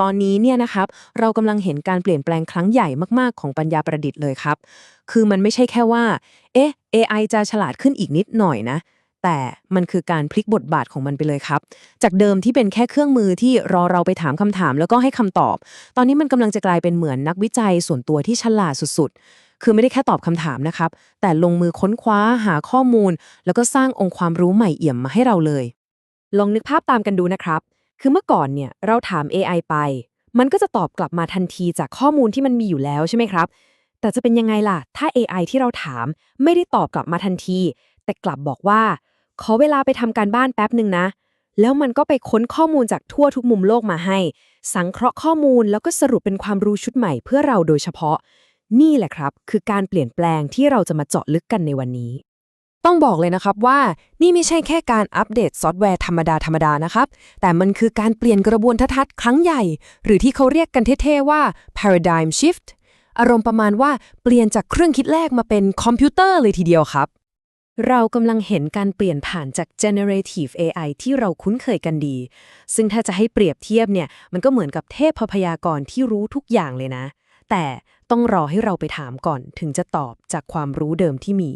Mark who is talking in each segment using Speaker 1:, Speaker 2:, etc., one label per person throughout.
Speaker 1: ตอนนี้เนี่ยนะครับเรากำลังเห็นการเปลี่ยนแปลงครั้งใหญ่มากๆ ของปัญญาประดิษฐ์เลยครับ คือมันไม่ใช่แค่ว่า เอ๊ะ AI จะฉลาดขึ้นอีกนิดหน่อยนะ แต่มันคือการพลิกบทบาทของมันไปเลยครับ จากเดิมที่เป็นแค่เครื่องมือที่รอเราไปถามคำถามแล้วก็ให้คำตอบ ตอนนี้มันกำลังจะกลายเป็นเหมือนนักวิจัยส่วนตัวที่ฉลาดสุดๆ คือไม่ได้แค่ตอบคำถามนะครับ แต่ลงมือค้นคว้าหาข้อมูล แล้วก็สร้างองค์ความรู้ใหม่เอี่ยมมาให้เราเลย
Speaker 2: ลองนึกภาพตามกันดูนะครับ คือเมื่อก่อนเนี่ยเราถาม AI ไป มันก็จะตอบกลับมาทันทีจากข้อมูลที่มันมีอยู่แล้วใช่ไหมครับ แต่จะเป็นยังไงล่ะ ถ้า AI ที่เราถามไม่ได้ตอบกลับมาทันที แต่กลับบอกว่า ขอเวลาไปทำการบ้านแป๊บหนึ่งนะ แล้วมันก็ไปค้นข้อมูลจากทั่วทุกมุมโลกมาให้ สังเคราะห์ข้อมูลแล้วก็สรุปเป็นความรู้ชุดใหม่เพื่อเราโดยเฉพาะ นี่แหละครับ คือการเปลี่ยนแปลงที่เราจะมาเจาะลึกกันในวันนี้
Speaker 1: ต้องบอกเลยนะครับว่านี่ไม่ใช่แค่การอัปเดตซอฟต์แวร์ธรรมดาธรรมดานะครับ แต่มันคือการเปลี่ยนกระบวนทัศน์ครั้งใหญ่ หรือที่เขาเรียกกันเท่ๆว่า paradigm shift อารมณ์ประมาณว่าเปลี่ยนจากเครื่องคิดแรกมาเป็นคอมพิวเตอร์เลยทีเดียวครับ เรากำลังเห็นการเปลี่ยนผ่านจาก generative AI ที่เราคุ้นเคยกันดี ซึ่งถ้าจะให้เปรียบเทียบเนี่ย มันก็เหมือนกับเทพพยากรณ์ที่รู้ทุกอย่างเลยนะ แต่ต้องรอให้เราไปถามก่อนถึงจะตอบจากความรู้เดิมที่มี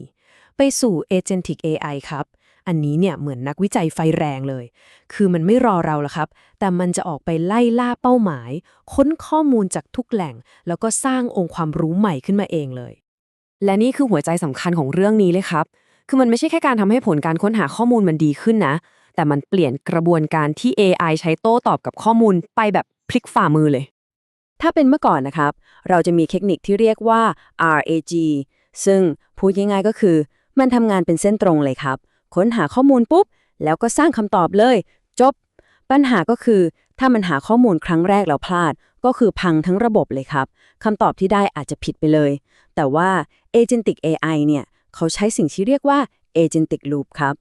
Speaker 1: ไปสู่ agentic AI ครับ อันนี้เนี่ยเหมือนนักวิจัยไฟแรงเลย คือมันไม่รอเราละครับ แต่มันจะออกไปไล่ล่าเป้าหมาย ค้นข้อมูลจากทุกแหล่ง แล้วก็สร้างองค์ความรู้ใหม่ขึ้นมาเองเลย และนี่คือหัวใจสำคัญของเรื่องนี้เลยครับ คือมันไม่ใช่แค่การทำให้ผลการค้นหาข้อมูลมันดีขึ้นนะ แต่มันเปลี่ยนกระบวนการที่ AI ใช้โต้ตอบกับข้อมูลไปแบบพลิกฝ่ามือเลย
Speaker 2: ถ้าเป็นเมื่อก่อนนะครับ เราจะมีเทคนิคที่เรียกว่า RAG ซึ่งพูดง่ายๆก็คือ มันทำงานเป็นเส้นตรงเลยครับ ค้นหาข้อมูลปุ๊บ แล้วก็สร้างคำตอบเลย จบ ปัญหาก็คือ ถ้ามันหาข้อมูลครั้งแรกแล้วพลาด ก็คือพังทั้งระบบเลยครับคำตอบที่ได้อาจจะผิดไปเลย แต่ว่า Agentic AI เนี่ย เขาใช้สิ่งที่เรียกว่า Agentic Loop ครับ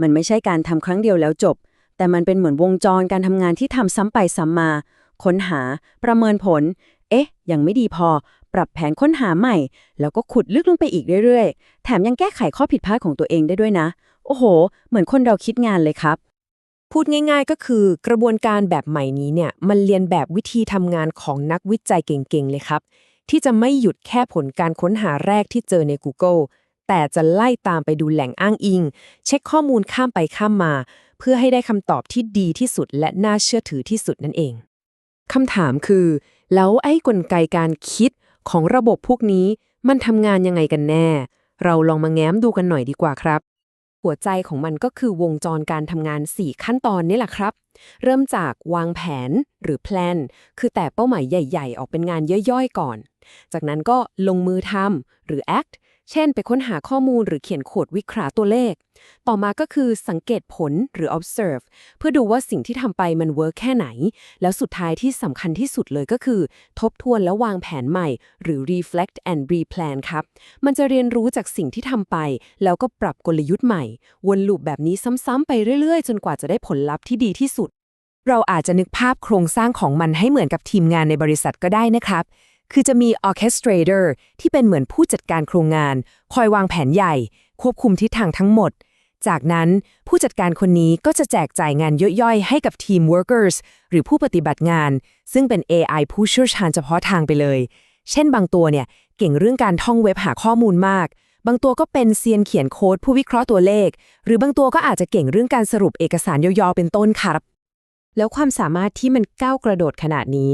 Speaker 2: มันไม่ใช่การทำครั้งเดียวแล้วจบ แต่มันเป็นเหมือนวงจรการทำงานที่ทำซ้ำไปซ้ำมา ค้นหา ประเมินผล เอ๊ะ ยังไม่ดีพอ ปรับแผนค้นหาใหม่ แล้วก็ขุดลึกลงไปอีกเรื่อยๆ แถมยังแก้ไขข้อผิดพลาดของตัวเองได้ด้วยนะ โอ้โห เหมือนคนเราคิดงานเลยครับ
Speaker 1: พูดง่ายๆก็คือกระบวนการแบบใหม่นี้เนี่ยมันเรียนแบบวิธีทำงานของนักวิจัยเก่งๆเลยครับ ที่จะไม่หยุดแค่ผลการค้นหาแรกที่เจอใน Google แต่จะไล่ตามไปดูแหล่งอ้างอิง เช็คข้อมูลข้ามไปข้ามมา เพื่อให้ได้คำตอบที่ดีที่สุดและน่าเชื่อถือที่สุดนั่นเองคำถามคือ แล้วไอ้กลไกการคิดของระบบพวกนี้มันทำงานยังไงกันแน่ เราลองมาแง้มดูกันหน่อยดีกว่าครับ หัวใจของมันก็คือวงจรการทำงาน 4 ขั้นตอนนี่แหละครับ เริ่มจากวางแผนหรือ plan คือแต่เป้าหมายใหญ่ ๆ ออกเป็นงานย่อยๆ ก่อน จากนั้นก็ลงมือทำหรือ act เช่น ไปค้นหาข้อมูลหรือเขียนโคดวิเคราะห์ตัวเลข ต่อมาก็คือสังเกตผลหรือ observe เพื่อดูว่าสิ่งที่ทำไปมันเวิร์กแค่ไหน แล้วสุดท้ายที่สำคัญที่สุดเลยก็คือ ทบทวนแล้ววางแผนใหม่ หรือ reflect and replan ครับ มันจะเรียนรู้จากสิ่งที่ทำไป แล้วก็ปรับกลยุทธ์ใหม่ วนลูปแบบนี้ซ้ำๆไปเรื่อยๆ จนกว่าจะได้ผลลัพธ์ที่ดีที่สุด เราอาจจะนึกภาพโครงสร้างของมันให้เหมือนกับทีมงานในบริษัทก็ได้นะครับ คือจะมี orchestrator ที่เป็นเหมือนผู้จัดการโครงงาน คอยวางแผนใหญ่ ควบคุมทิศทางทั้งหมด จากนั้นผู้จัดการคนนี้ก็จะแจกจ่ายงานย่อยๆ ให้กับทีม workers หรือผู้ปฏิบัติงาน ซึ่งเป็น AI ผู้เชี่ยวชาญเฉพาะทางไปเลย เช่นบางตัวเนี่ย เก่งเรื่องการท่องเว็บหาข้อมูลมาก บางตัวก็เป็นเซียนเขียนโค้ดผู้วิเคราะห์ตัวเลข หรือบางตัวก็อาจจะเก่งเรื่องการสรุปเอกสารย่อๆเป็นต้นครับแล้วความสามารถที่มันก้าวกระโดดขนาดนี้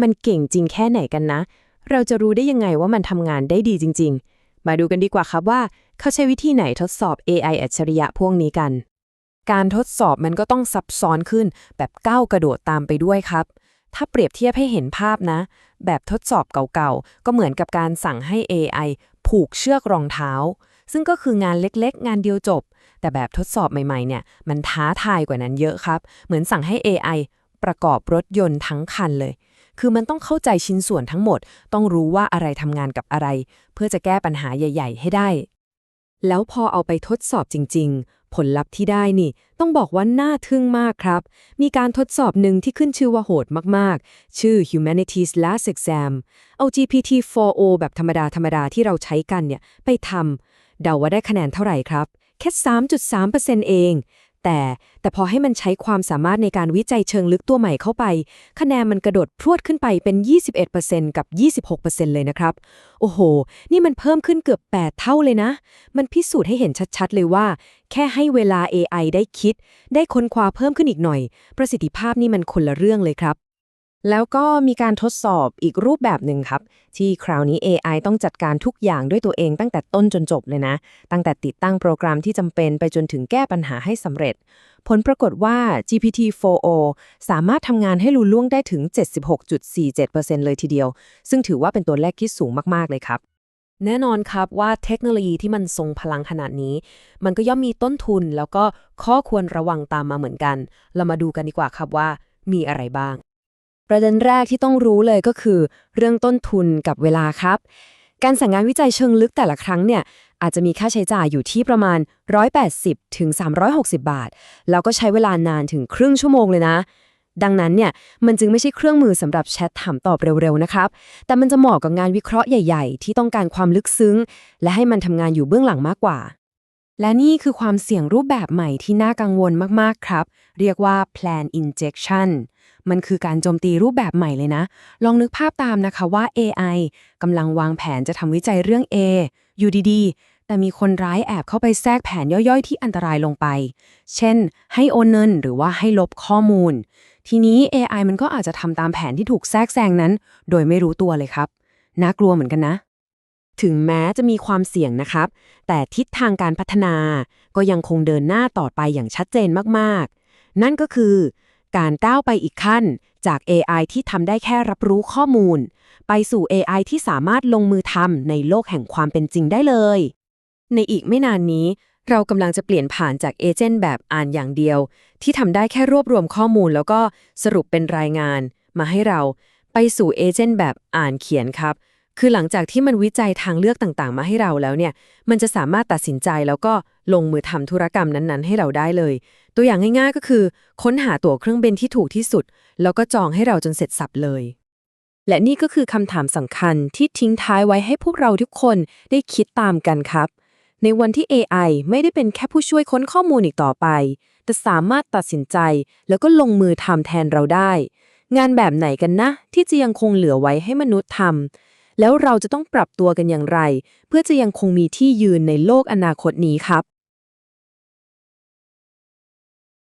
Speaker 1: มันเก่งจริงแค่ไหนกันนะ เราจะรู้ได้ยังไงว่ามันทำงานได้ดีจริง ๆ มาดูกันดีกว่าครับว่า เขาใช้วิธีไหนทดสอบ AI อัจฉริยะพวกนี้กัน การทดสอบมันก็ต้องซับซ้อนขึ้น แบบก้าวกระโดดตามไปด้วยครับ ถ้าเปรียบเทียบให้เห็นภาพนะ แบบทดสอบเก่าๆ ก็เหมือนกับการสั่งให้ AI ผูกเชือกรองเท้า ซึ่งก็คืองานเล็กๆ งานเดียวจบ แต่แบบทดสอบใหม่ๆ เนี่ย มันท้าทายกว่านั้นเยอะครับ เหมือนสั่งให้ AI ประกอบรถยนต์ทั้งคันเลย คือมันต้องเข้าใจชิ้นส่วนทั้งหมด ต้องรู้ว่าอะไรทำงานกับอะไร เพื่อจะแก้ปัญหาใหญ่ ๆ ให้ได้ แล้วพอเอาไปทดสอบจริง ๆ ผลลัพธ์ที่ได้นี่ ต้องบอกว่าน่าทึ่งมากครับ มีการทดสอบหนึ่งที่ขึ้นชื่อว่าโหดมากๆ ชื่อ Humanities Last Exam เอา GPT-4o แบบธรรมดาธรรมดาที่เราใช้กันเนี่ยไปทำเดาว่าได้คะแนนเท่าไหร่ครับ แค่ 3.3%เอง แต่แต่พอให้มันใช้ความสามารถในการวิจัยเชิงลึกตัวใหม่เข้าไป คะแนนมันกระโดดพรวดขึ้นไปเป็น 21%กับ 26%เลยนะครับ โอ้โห นี่มันเพิ่มขึ้นเกือบ 8 เท่าเลยนะ มันพิสูจน์ให้เห็นชัดๆ เลยว่า แค่ให้เวลา AI ได้คิด ได้ค้นคว้าเพิ่มขึ้นอีกหน่อย ประสิทธิภาพนี่มันคนละเรื่องเลยครับ แล้วก็มีการทดสอบอีกรูปแบบหนึ่งครับ ที่คราวนี้ AI ต้องจัดการทุกอย่างด้วยตัวเองตั้งแต่ต้นจนจบเลยนะ ตั้งแต่ติดตั้งโปรแกรมที่จำเป็นไปจนถึงแก้ปัญหาให้สำเร็จ ผลปรากฏว่า GPT-4o สามารถทำงานให้ลุล่วงได้ถึง 76.47%เลยทีเดียว ซึ่งถือว่าเป็นตัวเลขที่สูงมาก ๆ เลยครับแน่นอนครับว่าเทคโนโลยีที่มันทรงพลังขนาดนี้ มันก็ย่อมมีต้นทุนแล้วก็ข้อควรระวังตามมาเหมือนกัน เรามาดูกันดีกว่าครับว่ามีอะไรบ้าง ประเด็นแรกที่ต้องรู้เลยก็คือ เรื่องต้นทุนกับเวลาครับ การสั่งงานวิจัยเชิงลึกแต่ละครั้งเนี่ยอาจจะมีค่าใช้จ่ายอยู่ที่ประมาณ 180ถึง360 บาท แล้วก็ใช้เวลานานถึงครึ่งชั่วโมงเลยนะ ดังนั้นเนี่ยมันจึงไม่ใช่เครื่องมือสำหรับแชทถามตอบเร็วๆนะครับ แต่มันจะเหมาะกับงานวิเคราะห์ใหญ่ๆ ที่ต้องการความลึกซึ้ง และให้มันทำงานอยู่เบื้องหลังมากกว่า และนี่คือความเสี่ยงรูปแบบใหม่ที่น่ากังวลมากๆครับ เรียกว่า plan injection มันคือการโจมตีรูปแบบใหม่เลยนะ ลองนึกภาพตามนะคะว่า AI กำลังวางแผนจะทำวิจัยเรื่อง A อยู่ดีๆ แต่มีคนร้ายแอบเข้าไปแทรกแผนย่อยๆ ที่อันตรายลงไป เช่น ให้โอนเงินหรือว่าให้ลบข้อมูล ทีนี้ AI มันก็อาจจะทำตามแผนที่ถูกแทรกแซงนั้น โดยไม่รู้ตัวเลยครับ น่ากลัวเหมือนกันนะถึงแม้จะมีความเสี่ยงนะครับ แต่ทิศทางการพัฒนาก็ยังคงเดินหน้าต่อไปอย่างชัดเจนมาก ๆ นั่นก็คือ การก้าวไปอีกขั้น จาก AI ที่ทำได้แค่รับรู้ข้อมูล ไปสู่ AI ที่สามารถลงมือทำในโลกแห่งความเป็นจริงได้เลย ในอีกไม่นานนี้ เรากำลังจะเปลี่ยนผ่านจากเอเจนต์แบบอ่านอย่างเดียว ที่ทำได้แค่รวบรวมข้อมูล แล้วก็สรุปเป็นรายงาน มาให้เรา ไปสู่เอเจนต์แบบอ่านเขียนครับ คือหลังจากที่มันวิจัยทางเลือกต่างๆ มาให้เราแล้วเนี่ย มันจะสามารถตัดสินใจแล้วก็ลงมือทำธุรกรรมนั้นๆ ให้เราได้เลย ตัวอย่างง่ายๆ ก็คือ ค้นหาตั๋วเครื่องบินที่ถูกที่สุด แล้วก็จองให้เราจนเสร็จสับเลย และนี่ก็คือคำถามสำคัญที่ทิ้งท้ายไว้ให้พวกเราทุกคนได้คิดตามกันครับ ในวันที่ AI ไม่ได้เป็นแค่ผู้ช่วยค้นข้อมูลอีกต่อไป แต่สามารถตัดสินใจ แล้วก็ลงมือทำแทนเราได้ งานแบบไหนกันนะ ที่จะยังคงเหลือไว้ให้มนุษย์ทำ แล้วเราจะต้องปรับตัวกันอย่างไร เพื่อจะยังคงมีที่ยืนในโลกอนาคตนี้ครับ